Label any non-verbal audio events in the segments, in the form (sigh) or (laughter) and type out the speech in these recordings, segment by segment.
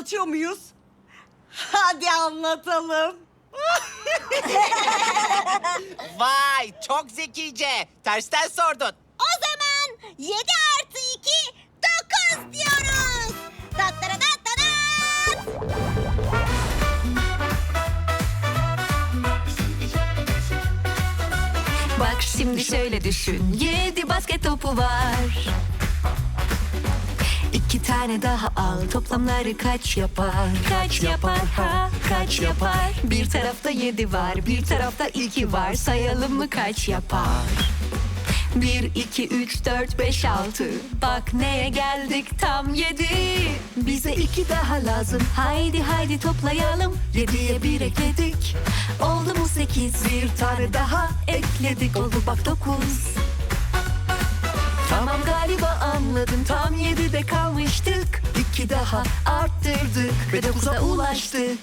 anlatıyor muyuz? Hadi anlatalım. (laughs) Vay çok zekice. Tersten sordun. O zaman 7 artı 2 9 diyoruz. Tattaratattat. Bak şimdi şöyle düşün Yedi basket topu var İki tane daha al Toplamları kaç yapar? Kaç yapar ha? Kaç yapar? Bir tarafta yedi var Bir tarafta iki var. Sayalım mı kaç yapar? Bir, iki, üç, dört, beş, altı. Bak neye geldik tam yedi. Bize iki daha lazım. Haydi haydi toplayalım. Yediye bir ekledik. Oldu mu sekiz? Bir tane daha ekledik. Oldu bak dokuz Tamam galiba anladım. Tam yedide kalmıştık. İki daha arttırdık. Ve dokuza ulaştık.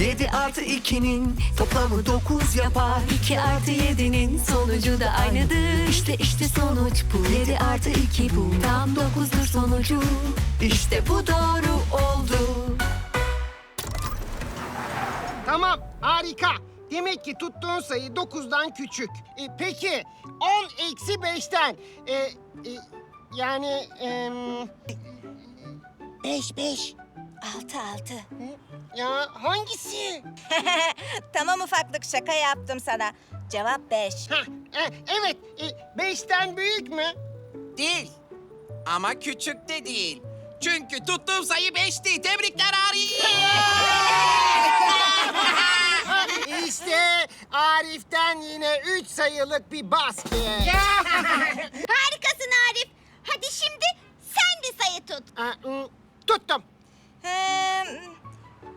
Yedi artı ikinin toplamı dokuz yapar. İki artı yedinin sonucu da aynıdır. İşte işte sonuç bu. Yedi artı iki bu. Tam dokuzdur sonucu. İşte bu doğru oldu. Tamam, harika. Demek ki tuttuğun sayı 9'dan küçük. E, peki 10 eksi 5'ten? E, e, yani... em, 5 5 6 6. ya hangisi? (laughs) tamam ufaklık şaka yaptım sana. Cevap 5. Hah, e, evet, e, 5'ten büyük mü? Değil. Ama küçük de değil. Çünkü tuttuğum sayı beşti. Tebrikler Arif. (laughs) (laughs) işte Arif'ten yine 3 sayılık bir basket. (laughs) Harikasın Arif. Hadi şimdi sen bir sayı tut. Ha, ım, tuttum. Hmm,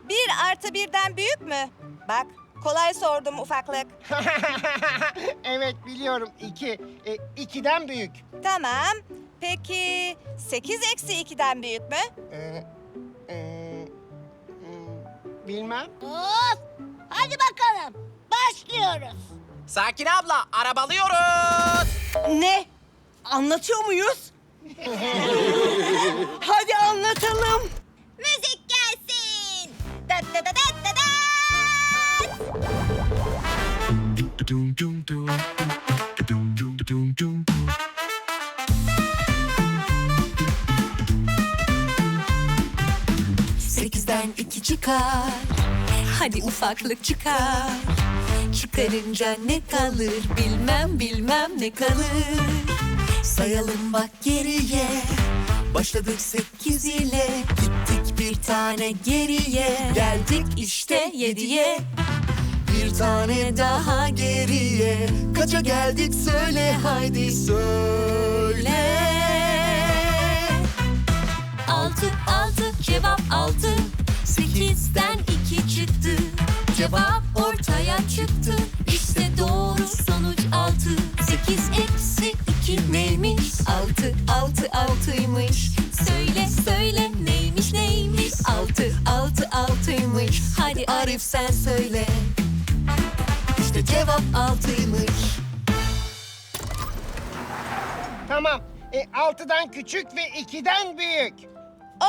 bir artı birden büyük mü? Bak kolay sordum ufaklık. (laughs) evet biliyorum 2. E, 2'den büyük. Tamam. Peki 8 eksi 2'den büyük mü? E, e, hmm, bilmem. Of! Hadi bakalım. Başlıyoruz. Sakin abla arabalıyoruz. Ne? Anlatıyor muyuz? (laughs) Hadi anlatalım. Müzik gelsin. Dat dat dat dat dat dat. Sekizden iki çıkar Hadi ufaklık çıkar. Çıkarınca ne kalır Bilmem bilmem ne kalır. Sayalım bak geriye. Başladık sekiz ile. Gittik bir tane geriye. Geldik işte yediye. Bir tane daha geriye. Kaça geldik söyle haydi söyle. Altı altı cevap altı. Sekizden iki Cevap ortaya çıktı İşte doğru sonuç altı Sekiz eksi iki neymiş Altı altı altıymış Söyle söyle neymiş neymiş Altı altı altıymış Hadi Arif sen söyle İşte cevap altıymış Tamam. E, 6'dan küçük ve 2'den büyük.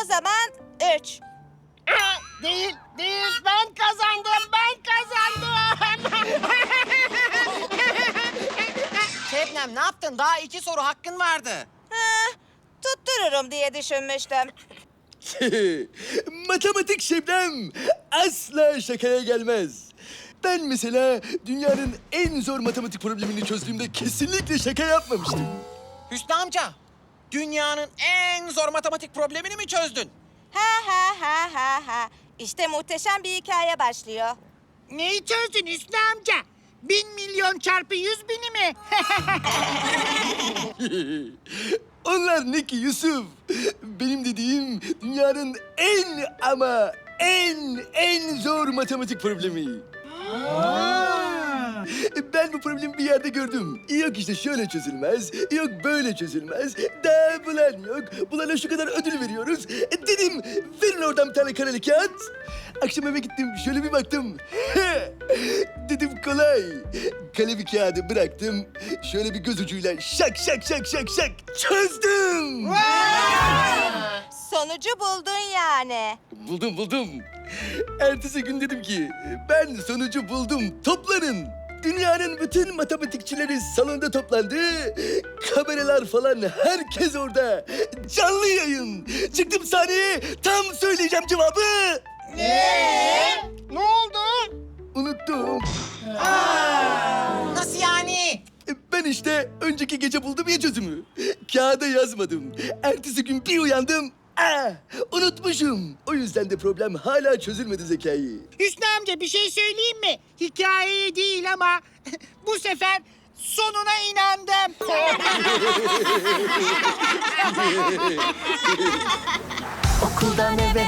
O zaman 3. Aa, değil, değil. Ben kazandım, ben kazandım. (laughs) Şebnem ne yaptın? Daha iki soru hakkın vardı. Tuttururum diye düşünmüştüm. (laughs) Matematik Şebnem asla şakaya gelmez. Ben mesela dünyanın en zor matematik problemini çözdüğümde kesinlikle şaka yapmamıştım. Hüsnü amca, dünyanın en zor matematik problemini mi çözdün? Ha ha ha ha ha. İşte muhteşem bir hikaye başlıyor. Neyi çözdün Hüsnü amca? Bin milyon çarpı yüz bini mi? (laughs) Onlar ne ki Yusuf? Benim dediğim dünyanın en ama en en zor matematik problemi. Ben bu problemi bir yerde gördüm. Yok işte şöyle çözülmez, yok böyle çözülmez. Da bulan yok, bulana şu kadar ödül veriyoruz. Dedim verin oradan bir tane kareli kağıt. Akşam eve gittim şöyle bir baktım. (laughs) Dedim kolay. Kalemi kağıdı bıraktım. Şöyle bir göz ucuyla şak şak şak şak şak çözdüm. Sonucu buldun yani. Buldum buldum. Ertesi gün dedim ki ben sonucu buldum toplanın. Dünyanın bütün matematikçileri salonda toplandı. Kameralar falan herkes orada. Canlı yayın. Çıktım sahneye tam söyleyeceğim cevabı. Ne oldu? Unuttum. Nasıl yani? Ben işte önceki gece buldum ya çözümü. Kağıda yazmadım. Ertesi gün bir uyandım. Aa, unutmuşum. O yüzden de problem hala çözülmedi Zekai. Hüsnü amca bir şey söyleyeyim mi? Hikayeye değil ama (laughs) bu sefer sonuna inandım. (laughs) Okuldan eve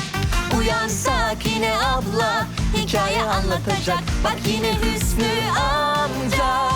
Uyansak yine abla Hikaye anlatacak. Bak yine Hüsnü amca.